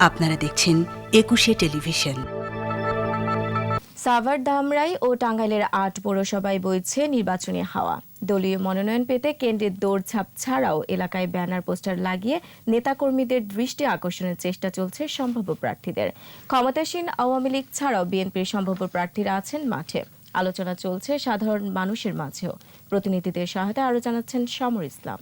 আপনারা দেখছেন একুশে টেলিভিশন। সাভার ধামরাই ও টাঙ্গাইলের আট পৌরসভায় বইছে নির্বাচনী হাওয়া। দলীয় মনোনয়ন পেতে কেন্দ্রের দৌড়ঝাঁপ ছাড়াও এলাকায় ব্যানার, পোস্টার লাগিয়ে নেতাকর্মীদের দৃষ্টি আকর্ষণের চেষ্টা চলছে সম্ভাব্য প্রার্থীদের। ক্ষমতাসীন আওয়ামী লীগ ছাড়াও বিএনপির সম্ভাব্য প্রার্থীরা আছেন মাঠে। আলোচনা চলছে সাধারণ মানুষের মাঝেও। প্রতিনিধিদের সহায়তায় আরও জানাচ্ছেন সমর ইসলাম।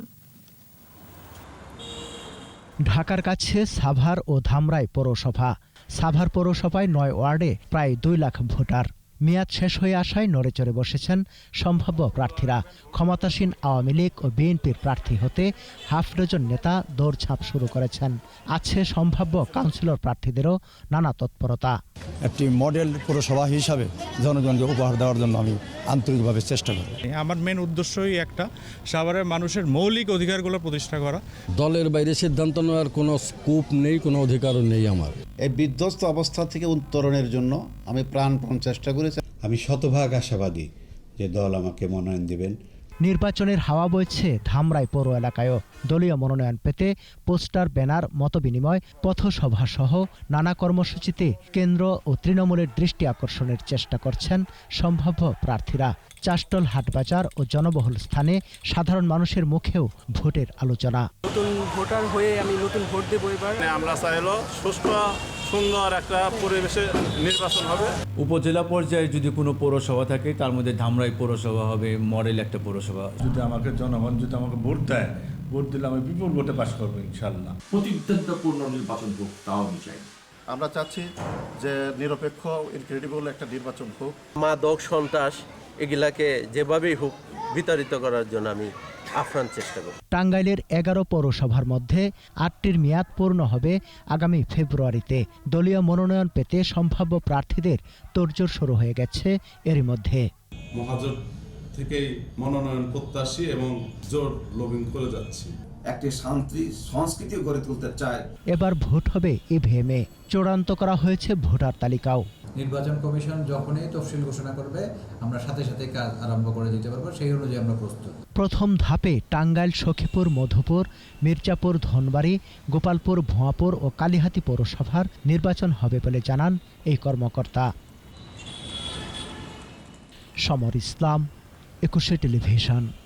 ঢাকার কাছে সাভার ও ধামরাই পৌরসভা। সাভার পৌরসভায় নয় ওয়ার্ডে প্রায় দুই লাখ ভোটার। মেয়াদ শেষ হয়ে আসায় নড়েচড়ে বসেছেন সম্ভাব্য প্রার্থীরা। ক্ষমতাসীন আওয়ামী লীগ ও বিএনপির প্রার্থী হতে হাফ ডজন নেতা দৌড়ঝাঁপ শুরু করেছেন। আছে সম্ভাব্য কাউন্সিলর প্রার্থীদেরও নানা তৎপরতা। একটি মডেল পুরসভা হিসাবে জনগণকে উপহার দেওয়ার জন্য আমি আন্তরিকভাবে চেষ্টা করি। আমার মেন উদ্দেশ্যই একটা সাভারের মানুষের মৌলিক অধিকারগুলো প্রতিষ্ঠা করা। দলের বাইরে সিদ্ধান্ত নেওয়ার কোনো স্কোপ নেই কোনো অধিকারও নেই আমার। এই বিধ্বস্ত অবস্থা থেকে উত্তরণের জন্য আমি প্রাণপণ চেষ্টা করেছি। আমি শতভাগ আশাবাদী যে দল আমাকে মনোনয়ন দিবেন। নির্বাচনের হাওয়া বইছে ধামরাই পৌর এলাকায়ও দলীয় মনোনয়ন পেতে পোস্টার ব্যানার মতবিনিময় পথসভা সহ নানা কর্মসূচিতে কেন্দ্র ও তৃণমূলের দৃষ্টি আকর্ষণের চেষ্টা করছেন সম্ভাব্য প্রার্থীরা। চাষ্টল হাটবাজার ও জনবহুল স্থানে সাধারণ মানুষের মুখেও ভোটের আলোচনা। নতুন ভোটার হয়ে আমি নতুন ভোট দেবো এবার। আমরা চাইলো সুষ্ঠু সুন্দর একটা পরিবেশে নির্বাচন হবে। উপজেলা পর্যায়ে যদি কোনো পৌরসভা থাকে তার মধ্যে ধামরাই পৌরসভা হবে মডেল একটা পৌরসভা। যদি আমাকে জনগণ যদি আমাকে ভোট দেয় ভোট দিলে আমি বিপুল ভোটে পাশ করব ইনশাল্লাহ প্রতিদ্বন্দ্বপূর্ণ নির্বাচন হোক তাও আমি চাই। আমরা চাচ্ছি যে নিরপেক্ষ ইনক্রেডিবল একটা নির্বাচন হোক। মাদক সন্ত্রাস এগুলাকে যেভাবেই হোক বিতাড়িত করার জন্য আমি আপ্রাণ চেষ্টা করব। টাঙ্গাইলের এগারো পৌরসভার মধ্যে আটটির মেয়াদ পূর্ণ হবে আগামী ফেব্রুয়ারিতে। দলীয় মনোনয়ন পেতে সম্ভাব্য প্রার্থীদের তোড়জোড় শুরু হয়ে গেছে এরই মধ্যে। মহাজোট থেকেই মনোনয়ন প্রত্যাশী এবং জোর লবিং করে যাচ্ছি। একটি শান্তি সংস্কৃতি গড়ে তুলতে চায়। এবার ভোট হবে ইভিএমে। চূড়ান্ত করা হয়েছে ভোটার তালিকাও। নির্বাচন কমিশন যখনই তফসিল ঘোষণা করবে, আমরা সাথে সাথে কাজ আরম্ভ করে দিতে পারব, সেই অনুযায়ী আমরা প্রস্তুত। প্রথম ধাপে টাঙ্গাইল, সখীপুর, মধুপুর, মির্জাপুর, ধনবাড়ি, গোপালপুর, ভুয়াপুর ও কালিহাতি পৌরসভার নির্বাচন হবে বলে জানান এই কর্মকর্তা। সমর ইসলাম, একুশে টেলিভিশন।